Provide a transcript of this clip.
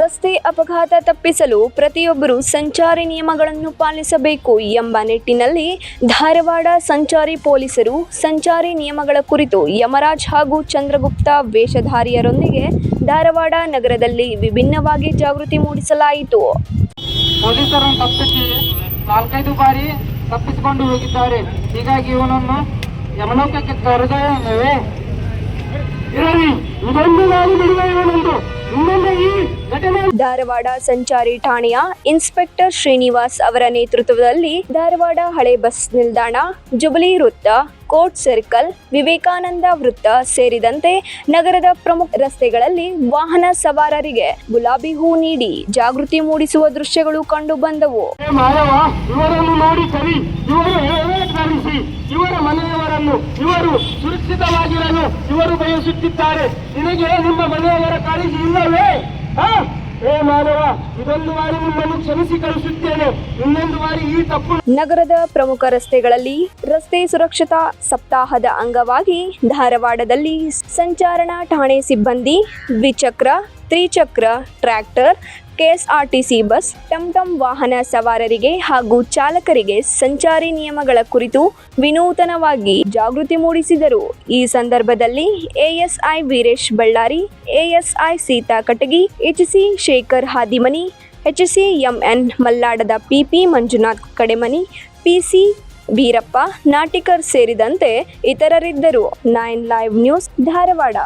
ರಸ್ತೆ ಅಪಘಾತ ತಪ್ಪಿಸಲು ಪ್ರತಿಯೊಬ್ಬರು ಸಂಚಾರಿ ನಿಯಮಗಳನ್ನು ಪಾಲಿಸಬೇಕು ಎಂಬ ನಿಟ್ಟಿನಲ್ಲಿ ಧಾರವಾಡ ಸಂಚಾರಿ ಪೊಲೀಸರು ಸಂಚಾರಿ ನಿಯಮಗಳ ಕುರಿತು ಯಮರಾಜ್ ಹಾಗೂ ಚಂದ್ರಗುಪ್ತ ವೇಷಧಾರಿಯರೊಂದಿಗೆ ಧಾರವಾಡ ನಗರದಲ್ಲಿ ವಿಭಿನ್ನವಾಗಿ ಜಾಗೃತಿ ಮೂಡಿಸಲಾಯಿತು. ನಾಲ್ಕೈದು ಬಾರಿ ತಪ್ಪಿಸಿಕೊಂಡು ಹೋಗಿದ್ದಾರೆ. ಹೀಗಾಗಿ ಇವನನ್ನು ಯಮಲೋಕಕ್ಕೆ ಕರೆದೊಯ್ಯವೆ ಇದೊಂದು ಇನ್ನೊಂದು ಈ ಧಾರವಾಡ ಸಂಚಾರಿ ಠಾಣೆಯ ಇನ್ಸ್ಪೆಕ್ಟರ್ ಶ್ರೀನಿವಾಸ್ ಅವರ ನೇತೃತ್ವದಲ್ಲಿ ಧಾರವಾಡ ಹಳೆ ಬಸ್ ನಿಲ್ದಾಣ ಜುಬಲಿ ವೃತ್ತ ಕೋರ್ಟ್ ಸರ್ಕಲ್ ವಿವೇಕಾನಂದ ವೃತ್ತ ಸೇರಿದಂತೆ ನಗರದ ಪ್ರಮುಖ ರಸ್ತೆಗಳಲ್ಲಿ ವಾಹನ ಸವಾರರಿಗೆ ಗುಲಾಬಿ ಹೂ ನೀಡಿ ಜಾಗೃತಿ ಮೂಡಿಸುವ ದೃಶ್ಯಗಳು ಕಂಡು ಬಂದವು. ಕಲಿ ಇವರು ಸುರಕ್ಷಿತವಾಗಿರಲು ಇವರು ಬಯಸುತ್ತಿದ್ದಾರೆ. ನಿನಗೆ ನಿಮ್ಮ ಮನೆಯವರ ಕಾಳಜಿ ಇಲ್ಲವೇ? ಹೇ? ಮಾನವ, ಇದೊಂದು ಬಾರಿ ನಿಮ್ಮನ್ನು ಕ್ಷಮಿಸಿ ಕಳಿಸುತ್ತೇನೆ. ಇನ್ನೊಂದು ಬಾರಿ ಈ ತಪ್ಪು ನಗರದ ಪ್ರಮುಖ ರಸ್ತೆಗಳಲ್ಲಿ ರಸ್ತೆ ಸುರಕ್ಷತಾ ಸಪ್ತಾಹದ ಅಂಗವಾಗಿ ಧಾರವಾಡದಲ್ಲಿ ಸಂಚಾರಣಾ ಠಾಣೆ ಸಿಬ್ಬಂದಿ ದ್ವಿಚಕ್ರ, ತ್ರಿಚಕ್ರ, ಟ್ರ್ಯಾಕ್ಟರ್ ಕೆಎಸ್ಆರ್ಟಿಸಿ ಬಸ್ ಟಂಟಂ ವಾಹನ ಸವಾರರಿಗೆ ಹಾಗೂ ಚಾಲಕರಿಗೆ ಸಂಚಾರಿ ನಿಯಮಗಳ ಕುರಿತು ವಿನೂತನವಾಗಿ ಜಾಗೃತಿ ಮೂಡಿಸಿದರು. ಈ ಸಂದರ್ಭದಲ್ಲಿ ASI Veeresh Ballari, ASI Seetha Katagi HC Shekhar Hadimani HC MN Malladad PP Manjunath Kademani, PC Veerappa Natikar ಸೇರಿದಂತೆ ಇತರರಿದ್ದರು. Nine live news Dharwad.